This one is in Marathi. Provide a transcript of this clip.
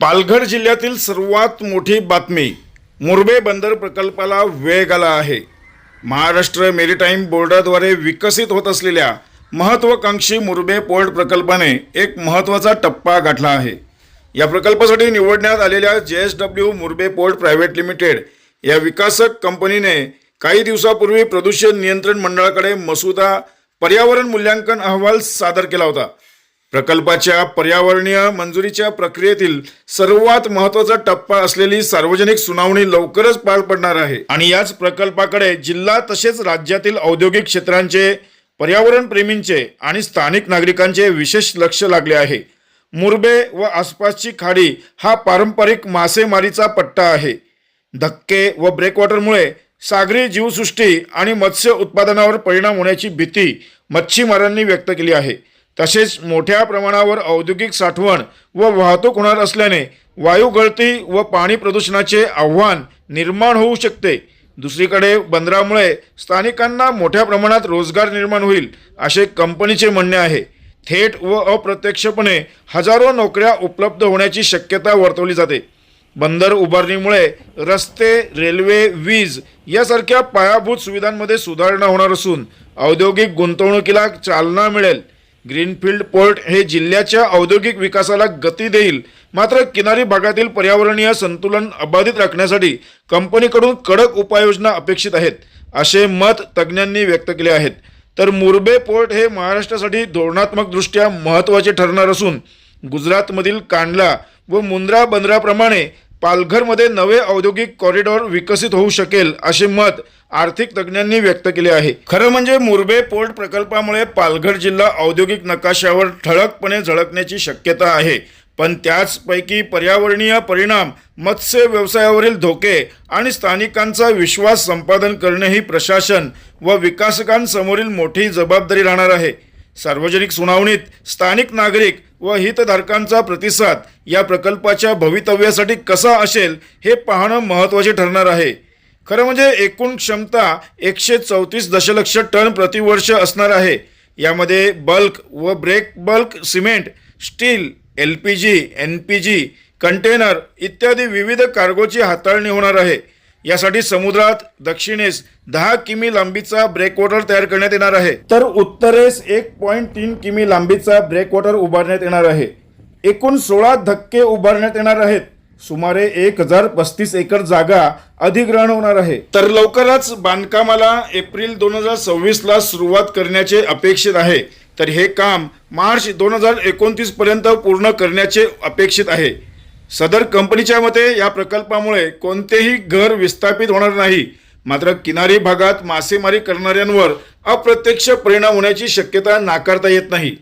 पालघर जिल्ह्यातील सर्वात मोठी बातमी मुरबे बंदर प्रकल्पाला वेग आला आहे. महाराष्ट्र मेरीटाईम बोर्डाद्वारे विकसित होत असलेल्या महत्त्वाकांक्षी मुरबे पोर्ट प्रकल्पाने एक महत्त्वाचा टप्पा गाठला आहे. या प्रकल्पासाठी निवडण्यात आलेल्या J S W Murbe port private limited या विकासक कंपनीने काही दिवसापूर्वी प्रदूषण नियंत्रण मंडळाकडे मसुदा पर्यावरण मूल्यांकन अहवाल सादर केला होता. प्रकल्पाच्या पर्यावरणीय मंजुरीच्या प्रक्रियेतील सर्वात महत्त्वाचा टप्पा असलेली सार्वजनिक सुनावणी लवकरच पार पडणार आहे. आणि याच प्रकल्पाकडे जिल्हा तसेच राज्यातील औद्योगिक क्षेत्रांचे पर्यावरण प्रेमींचे आणि स्थानिक नागरिकांचे विशेष लक्ष लागले आहे. मुरबे व आसपासची खाडी हा पारंपरिक मासेमारीचा पट्टा आहे. धक्के व ब्रेकवॉटरमुळे सागरी जीवसृष्टी आणि मत्स्य उत्पादनावर परिणाम होण्याची भीती मच्छीमारांनी व्यक्त केली आहे. तसेच मोठ्या प्रमाणावर औद्योगिक साठवण व वाहतूक होणार असल्याने वायू गळती व पाणी प्रदूषणाचे आव्हान निर्माण होऊ शकते. दुसरीकडे बंदरामुळे स्थानिकांना मोठ्या प्रमाणात रोजगार निर्माण होईल असे कंपनीचे म्हणणे आहे. थेट व अप्रत्यक्षपणे हजारो नोकऱ्या उपलब्ध होण्याची शक्यता वर्तवली जाते. बंदर उभारणीमुळे रस्ते रेल्वे वीज यासारख्या पायाभूत सुविधांमध्ये सुधारणा होणार असून औद्योगिक गुंतवणुकीला चालना मिळेल. ग्रीनफील्ड पोर्ट हे जिल्ह्याच्या औद्योगिक विकासाला गती देईल. मात्र किनारी भागातील पर्यावरणीय संतुलन अबाधित राखण्यासाठी कंपनीकडून कडक उपाययोजना अपेक्षित आहेत असे मत तज्ज्ञांनी व्यक्त केले आहेत. तर मुरबे पोर्ट हे महाराष्ट्रासाठी धोरणात्मकदृष्ट्या महत्त्वाचे ठरणार असून गुजरातमधील कांडला व मुंद्रा बंदराप्रमाणे पालघरमध्ये नवे औद्योगिक कॉरिडॉर विकसित होऊ शकेल असे मत आर्थिक तज्ज्ञांनी व्यक्त केले आहे. खरं म्हणजे मुरबे पोर्ट प्रकल्पामुळे पालघर जिल्हा औद्योगिक नकाशावर ठळकपणे झळकण्याची शक्यता आहे. पण त्याचपैकी पर्यावरणीय परिणाम मत्स्य व्यवसायावरील धोके आणि स्थानिकांचा विश्वास संपादन करणेही प्रशासन व विकासकांसमोरील मोठी जबाबदारी राहणार आहे. सार्वजनिक सुनावणीत स्थानिक नागरिक व हितधारकांचा प्रतिसाद या प्रकल्पाच्या भवितव्यासाठी कसा असेल हे पाहणं महत्त्वाचे ठरणार आहे. खरं म्हणजे एकूण क्षमता एकशे चौतीस दशलक्ष टन प्रतिवर्ष असणार आहे. यामध्ये बल्क व break bulk cement steel L P G N P G container इत्यादी विविध कार्गोची हाताळणी होणार आहे. यासाठी समुद्रात दक्षिणेस दहा किमी लांबीचा ब्रेकवॉटर तयार करण्यात येणार आहे. तर उत्तरेस एक पॉईंट तीन किमी लांबीचा ब्रेकवॉटर उभारण्यात येणार आहे. एकूण सोळा धक्के उभारण्यात येणार आहेत. सुमारे एक हजार पस्तीस एकर जागा अधिग्रहण होणार आहे. तर लवकरच बांधकामाला एप्रिल दोन हजार सव्वीस ला सुरुवात करण्याचे अपेक्षित आहे. तर हे काम मार्च दोन हजार एकोणतीस पर्यंत पूर्ण करण्याचे अपेक्षित आहे. सदर कंपनीच्या मते या प्रकल्पामुळे कोणतेही घर विस्थापित होणार नाही. मात्र किनारी भागात मासेमारी करणाऱ्यांवर अप्रत्यक्ष परिणाम होण्याची शक्यता नाकारता येत नाही.